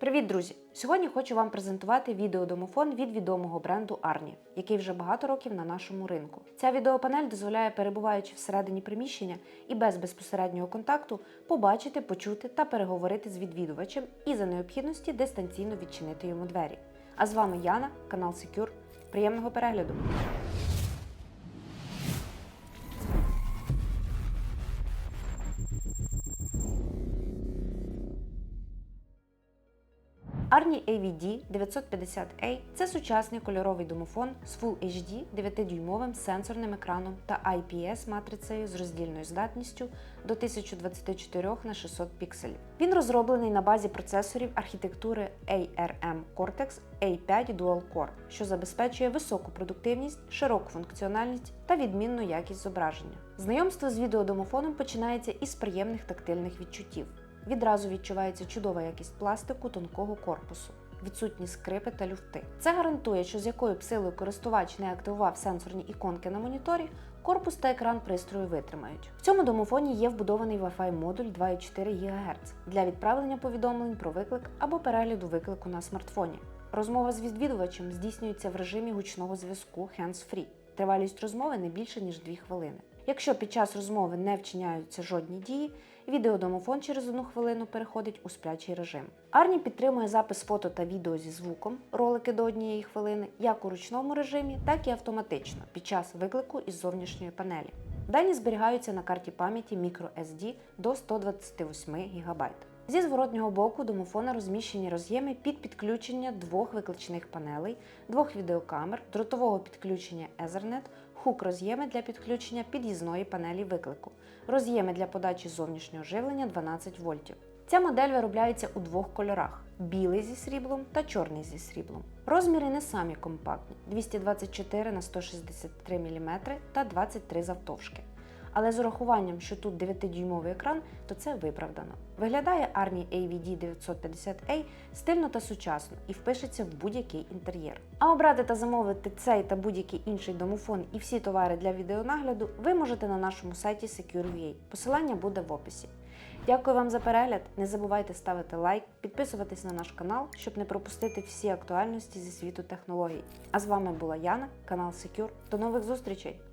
Привіт, друзі! Сьогодні хочу вам презентувати відеодомофон від відомого бренду Arnie, який вже багато років на нашому ринку. Ця відеопанель дозволяє, перебуваючи всередині приміщення і без безпосереднього контакту, побачити, почути та переговорити з відвідувачем і за необхідності дистанційно відчинити йому двері. А з вами Яна, канал Secure. Приємного перегляду! Arnie AVD 950A це сучасний кольоровий домофон з Full HD 9-дюймовим сенсорним екраном та IPS-матрицею з роздільною здатністю до 1024 на 600 пікселів. Він розроблений на базі процесорів архітектури ARM Cortex A5 Dual Core, що забезпечує високу продуктивність, широку функціональність та відмінну якість зображення. Знайомство з відеодомофоном починається із приємних тактильних відчуттів. Відразу відчувається чудова якість пластику тонкого корпусу, відсутні скрипи та люфти. Це гарантує, що з якою б силою користувач не активував сенсорні іконки на моніторі, корпус та екран пристрою витримають. В цьому домофоні є вбудований Wi-Fi модуль 2,4 ГГц для відправлення повідомлень про виклик або перегляду виклику на смартфоні. Розмова з відвідувачем здійснюється в режимі гучного зв'язку hands-free. Тривалість розмови не більше ніж 2 хвилини. Якщо під час розмови не вчиняються жодні дії, відеодомофон через одну хвилину переходить у сплячий режим. Арні підтримує запис фото та відео зі звуком, ролики до однієї хвилини, як у ручному режимі, так і автоматично під час виклику із зовнішньої панелі. Дані зберігаються на карті пам'яті microSD до 128 ГБ. Зі зворотнього боку домофона розміщені роз'єми під підключення двох викличних панелей, двох відеокамер, дротового підключення Ethernet, хук роз'єми для підключення під'їзної панелі виклику, роз'єми для подачі зовнішнього живлення 12 вольтів. Ця модель виробляється у двох кольорах: білий зі сріблом та чорний зі сріблом. Розміри не самі компактні 224 на 163 мм та 23 завтовшки. Але з урахуванням, що тут 9-дюймовий екран, то це виправдано. Виглядає Arnie AVD 950A стильно та сучасно і впишеться в будь-який інтер'єр. А обрати та замовити цей та будь-який інший домофон і всі товари для відеонагляду ви можете на нашому сайті SecureVA. Посилання буде в описі. Дякую вам за перегляд. Не забувайте ставити лайк, підписуватись на наш канал, щоб не пропустити всі актуальності зі світу технологій. А з вами була Яна, канал Secure. До нових зустрічей!